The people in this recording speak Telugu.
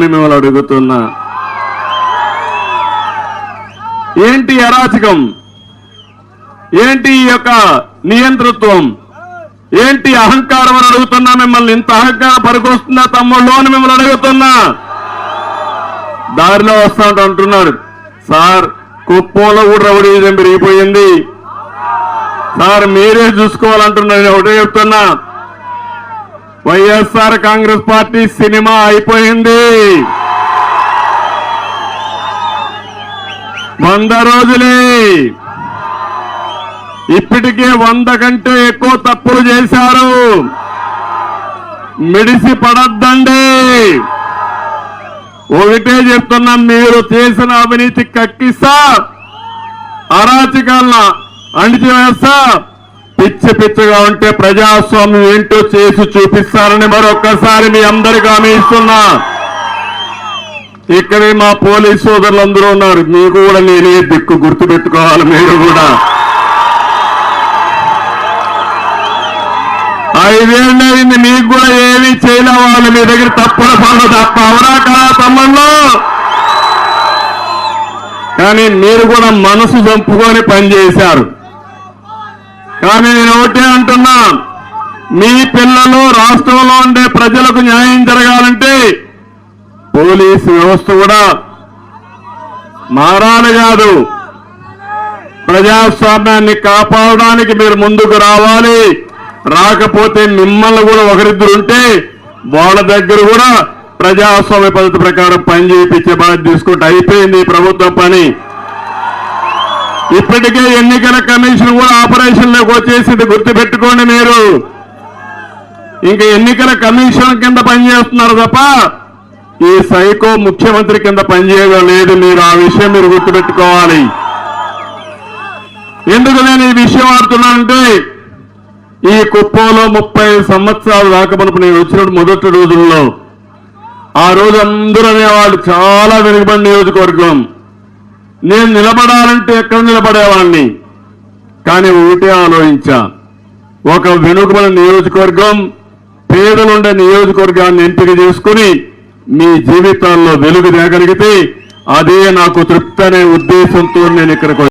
అని మిమ్మల్ని అడుగుతున్నా. ఏంటి అరాచకం? ఏంటి ఈ యొక్క నియంతృత్వం? ఏంటి అహంకారం అని అడుగుతున్నా మిమ్మల్ని? ఇంత అహంకారం పనికొస్తుందా తమ్ముళ్ళు అని మిమ్మల్ని అడుగుతున్నా. దారిలో వస్తాంట అంటున్నారు సార్ కుప్పంలో కూడా రౌడీజం పెరిగిపోయింది. సార్ మీరే చూసుకోవాలంటున్నారు నేను ఒకటే చెప్తున్నా. వైఎస్ఆర్ కాంగ్రెస్ పార్టీ సినిమా అయిపోయింది. వంద రోజులే. ఇప్పటికే వంద కంటే ఎక్కువ తప్పులు చేశారు. మిడిసి పడద్దండి. ఒకటే చెప్తున్నాం మీరు చేసిన అవినీతి కక్కిస్తా. అరాచకాలను అణిచివేస్తా. పిచ్చి పిచ్చిగా ఉంటే ప్రజాస్వామ్యం ఏంటో చేసి చూపిస్తారని మరొక్కసారి మీ అందరికీ హామీ ఇస్తున్నా. ఇక్కడే మా పోలీస్ సోదరులు అందరూ ఉన్నారు. మీకు కూడా నేనే దిక్కు గుర్తు పెట్టుకోవాలి మీరు కూడా. ఐదేళ్ళైంది మీకు కూడా ఏమీ చేయలే వాళ్ళు మీ దగ్గర తప్పుల పనులు తప్ప. అవరా కదా తమ్ముళ్ళు? కానీ మీరు కూడా మనసు చంపుకొని పనిచేశారు. కానీ నేను ఒకటే అంటున్నా. మీ పిల్లలు రాష్ట్రంలో ఉండే ప్రజలకు న్యాయం జరగాలంటే పోలీసు వ్యవస్థ కూడా మారాలి కాదు. ప్రజాస్వామ్యాన్ని కాపాడడానికి మీరు ముందుకు రావాలి. రాకపోతే మిమ్మల్ని కూడా ఒకరిద్దరు ఉంటే వాళ్ళ దగ్గర కూడా ప్రజాస్వామ్య పద్ధతి ప్రకారం పని చేయించే బాధ్యత తీసుకుంటే అయిపోయింది ప్రభుత్వ పని. ఇప్పటికే ఎన్నికల కమిషన్ కూడా ఆపరేషన్లోకి వచ్చేసింది గుర్తుపెట్టుకోండి మీరు. ఇంకా ఎన్నికల కమిషన్ కింద పనిచేస్తున్నారు తప్ప ఈ సైకో ముఖ్యమంత్రి కింద పనిచేయడం లేదు. మీరు ఆ విషయం మీరు గుర్తుపెట్టుకోవాలి. ఎందుకు నేను ఈ విషయం ఆడుతున్నానంటే ఈ కుప్పంలో ముప్పై సంవత్సరాలు రాకమనుపు నేను వచ్చినప్పుడు మొదటి రోజుల్లో ఆ రోజు అందరూ అనేవాళ్ళు చాలా వెనుకబడి నియోజకవర్గం. నేను నిలబడాలంటే ఎక్కడ నిలబడేవాడిని కానీ ఒకటే ఆలోచించా. ఒక వెనుకబడిన నియోజకవర్గం పేదలుండే నియోజకవర్గాన్ని ఎంపిక చేసుకుని మీ జీవితాల్లో వెలుగు తేగలిగితే అదే నాకు తృప్తి అనే ఉద్దేశంతో నేను ఇక్కడికి